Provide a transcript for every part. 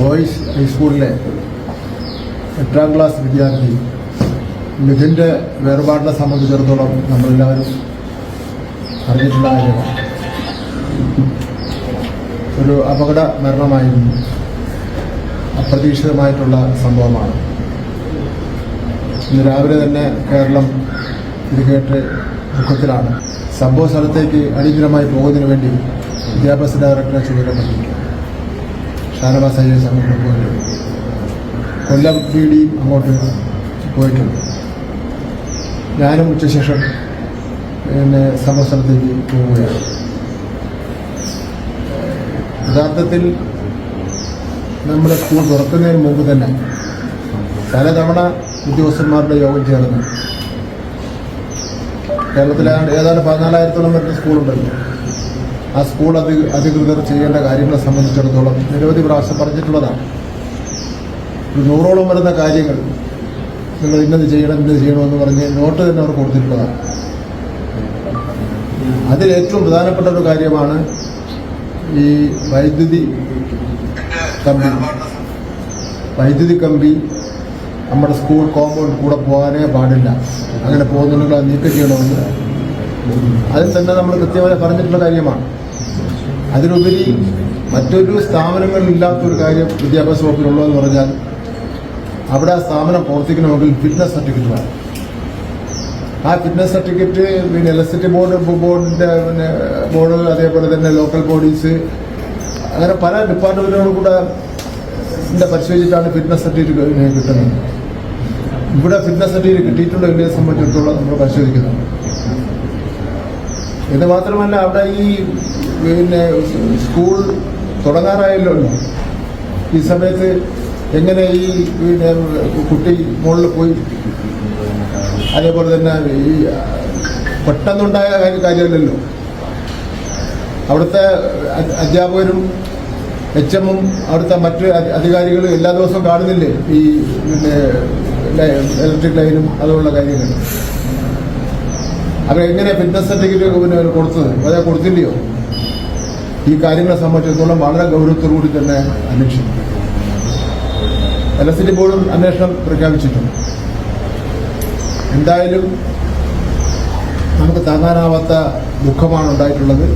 Boys ഹൈസ്കൂളിലെ എട്ടാം class വിദ്യാർത്ഥി മിഥുന്റെ വേർപാടിനെ സംബന്ധിച്ചിടത്തോളം നമ്മളെല്ലാവരും അറിഞ്ഞിട്ടുള്ള കാര്യമാണ്. ഒരു അപകട മരണമായിരുന്നു. അപ്രതീക്ഷിതമായിട്ടുള്ള സംഭവമാണ്. ഇന്ന് രാവിലെ തന്നെ കേരളം ഇത് കേട്ട് ദുഃഖത്തിലാണ്. സംഭവ സ്ഥലത്തേക്ക് അടിയന്തരമായി പോകുന്നതിന് വേണ്ടി വിദ്യാഭ്യാസ ഡയറക്ടറെ ചുമതലപ്പെടുത്തി ഷാനവാസ് എസ് അങ്ങോട്ട് പോയിട്ടുണ്ട് കൊല്ലം ബി ഡി അങ്ങോട്ട് പോയിട്ടുണ്ട്. ഞാനും ഉച്ചശേഷം പിന്നെ സമസ്ഥലത്തേക്ക് പോവുകയാണ്. യഥാർത്ഥത്തിൽ നമ്മുടെ സ്കൂൾ തുറക്കുന്നതിന് മുമ്പ് തന്നെ പലതവണ ഉദ്യോഗസ്ഥന്മാരുടെ യോഗം ചേർന്ന്. കേരളത്തിലെ ഏതാണ്ട് പതിനാലായിരത്തോളം വരുന്ന സ്കൂളുണ്ടല്ലോ. ആ സ്കൂൾ അധി അധികൃതർ ചെയ്യേണ്ട കാര്യങ്ങളെ സംബന്ധിച്ചിടത്തോളം നിരവധി പ്രാവശ്യം പറഞ്ഞിട്ടുള്ളതാണ്. ഒരു നൂറോളം വരുന്ന കാര്യങ്ങൾ നിങ്ങൾ ഇന്നത് ചെയ്യണം ഇന്നത് ചെയ്യണമെന്ന് പറഞ്ഞ് നോട്ട് തന്നെ അവർ കൊടുത്തിട്ടുള്ളതാണ്. അതിലേറ്റവും പ്രധാനപ്പെട്ട ഒരു കാര്യമാണ് ഈ വൈദ്യുതി കമ്പി. വൈദ്യുതി കമ്പി നമ്മുടെ സ്കൂൾ കോമ്പൗണ്ട് കൂടെ പോകാനേ പാടില്ല. അങ്ങനെ പോകുന്നുണ്ടെങ്കിൽ അത് നീക്കം ചെയ്യണമെന്ന്. അതിൽ തന്നെ നമ്മൾ കൃത്യമായി പറഞ്ഞിട്ടുള്ള കാര്യമാണ്. അതിലുപരി മറ്റൊരു സ്ഥാപനങ്ങളിലില്ലാത്തൊരു കാര്യം വിദ്യാഭ്യാസ വകുപ്പിലുള്ളതെന്ന് പറഞ്ഞാൽ അവിടെ ആ സ്ഥാപനം പ്രവർത്തിക്കണമെങ്കിൽ ഫിറ്റ്നസ് സർട്ടിഫിക്കറ്റ് വേണം ആ ഫിറ്റ്നസ് സർട്ടിഫിക്കറ്റ് പിന്നെ ഇലക്ട്രിസിറ്റി ബോർഡ് ബോർഡിന്റെ പിന്നെ ബോർഡ് അതേപോലെ തന്നെ ലോക്കൽ ബോഡീസ് അങ്ങനെ പല ഡിപ്പാർട്ട്മെന്റുകളും കൂടെ പരിശോധിച്ചിട്ടാണ് ഫിറ്റ്നസ് സർട്ടിഫിക്കറ്റ് കിട്ടുന്നത്. ഇവിടെ ഫിറ്റ്നസ് സർട്ടിഫിക്കറ്റ് കിട്ടിയിട്ടുണ്ടോ ഇല്ലയെ സംബന്ധിച്ചിടത്തോളം നമ്മൾ പരിശോധിക്കുന്നുണ്ട്. ഇത് മാത്രമല്ല അവിടെ ഈ പിന്നെ സ്കൂൾ തുടങ്ങാറായല്ലോ ഈ സമയത്ത് എങ്ങനെ ഈ പിന്നെ കുട്ടി മുകളിൽ പോയി? അതേപോലെ തന്നെ ഈ പെട്ടെന്നുണ്ടായ കാര്യം- കാര്യമല്ലല്ലോ. അവിടുത്തെ അധ്യാപകരും എച്ച് എമ്മും അവിടുത്തെ മറ്റ് അധികാരികളും എല്ലാ ദിവസവും കാണുന്നില്ലേ? ഈ പിന്നെ ഇലക്ട്രിക് ലൈനും അതുപോലുള്ള കാര്യങ്ങൾ. അവരെങ്ങനെ ഫിറ്റ്നസ് സർട്ടിഫിക്കറ്റ് പിന്നെ അവർ കൊടുത്തത്? അതെ കൊടുത്തില്ലയോ? ഈ കാര്യങ്ങളെ സംബന്ധിച്ചിടത്തോളം വളരെ ഗൗരവത്തോടുകൂടി തന്നെ അന്വേഷിക്കും എൽ എസ് ഡി ബോർഡും അന്വേഷണം പ്രഖ്യാപിച്ചിട്ടുണ്ട്. എന്തായാലും നമുക്ക് താങ്ങാനാവാത്ത ദുഃഖമാണ് ഉണ്ടായിട്ടുള്ളത്.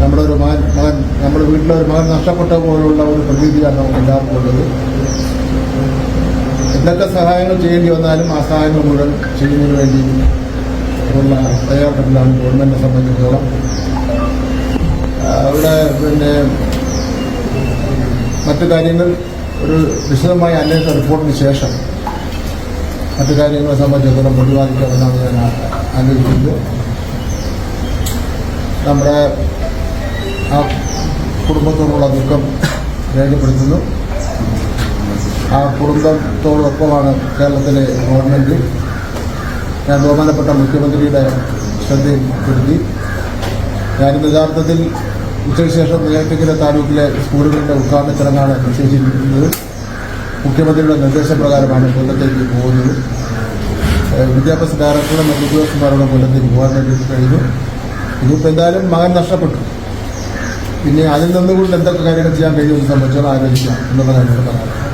നമ്മുടെ ഒരു മകൻ മകൻ നമ്മുടെ വീട്ടിലെ ഒരു മകൻ നഷ്ടപ്പെട്ട പോലുള്ള ഒരു പ്രതീതിയാണ് നമുക്ക് എല്ലാവർക്കും ഉള്ളത്. എന്തൊക്കെ സഹായങ്ങൾ ചെയ്യേണ്ടി വന്നാലും ആ സഹായങ്ങൾ മുഴുവൻ ചെയ്യുന്നതിന് വേണ്ടി ഉള്ള തയ്യാറെടുപ്പിലാണ് ഗവൺമെന്റിനെ സംബന്ധിച്ചിടത്തോളം അവിടെ പിന്നെ മറ്റു കാര്യങ്ങൾ ഒരു വിശദമായ അന്വേഷണ റിപ്പോർട്ടിന് ശേഷം മറ്റു കാര്യങ്ങളെ സംബന്ധിച്ചിടത്തോളം പ്രതിപാദിക്കാമെന്നാണ് ഞാൻ ആലോചിക്കുന്നത്. നമ്മുടെ ആ കുടുംബത്തോടുള്ള ദുഃഖം രേഖപ്പെടുത്തുന്നു. ആ കുടുംബത്തോടൊപ്പമാണ് കേരളത്തിലെ ഗവൺമെന്റ് ഞാൻ ബഹുമാനപ്പെട്ട മുഖ്യമന്ത്രിയുടെ ശ്രദ്ധയിൽപ്പെടുത്തി ഞാനിന്ന് യഥാർത്ഥത്തിൽ ഉച്ചയ്ക്ക് ശേഷം നെയ്യാറ്റിക്കര താലൂക്കിലെ സ്കൂളുകളുടെ ഉദ്ഘാടന ചടങ്ങാണ് നിശ്ചയിച്ചിരിക്കുന്നത്. മുഖ്യമന്ത്രിയുടെ നിർദ്ദേശപ്രകാരമാണ് കൊല്ലത്തേക്ക് പോകുന്നത്. വിദ്യാഭ്യാസ ഡയറക്ടറുടെ മറ്റു ഉദ്യോഗസ്ഥന്മാരുടെ കൊല്ലത്തേക്ക് പോകാൻ വേണ്ടി കഴിഞ്ഞു. ഇതിപ്പോൾ എന്തായാലും മകൻ നഷ്ടപ്പെട്ടു. പിന്നെ അതിൽ നിന്നുകൊണ്ട് എന്തൊക്കെ കാര്യങ്ങൾ ചെയ്യാൻ കഴിയുമെന്ന് സംബന്ധിച്ചാൽ ആലോചിക്കാം എന്നുള്ളതാണ് എന്നോട് പറയാനുള്ളത്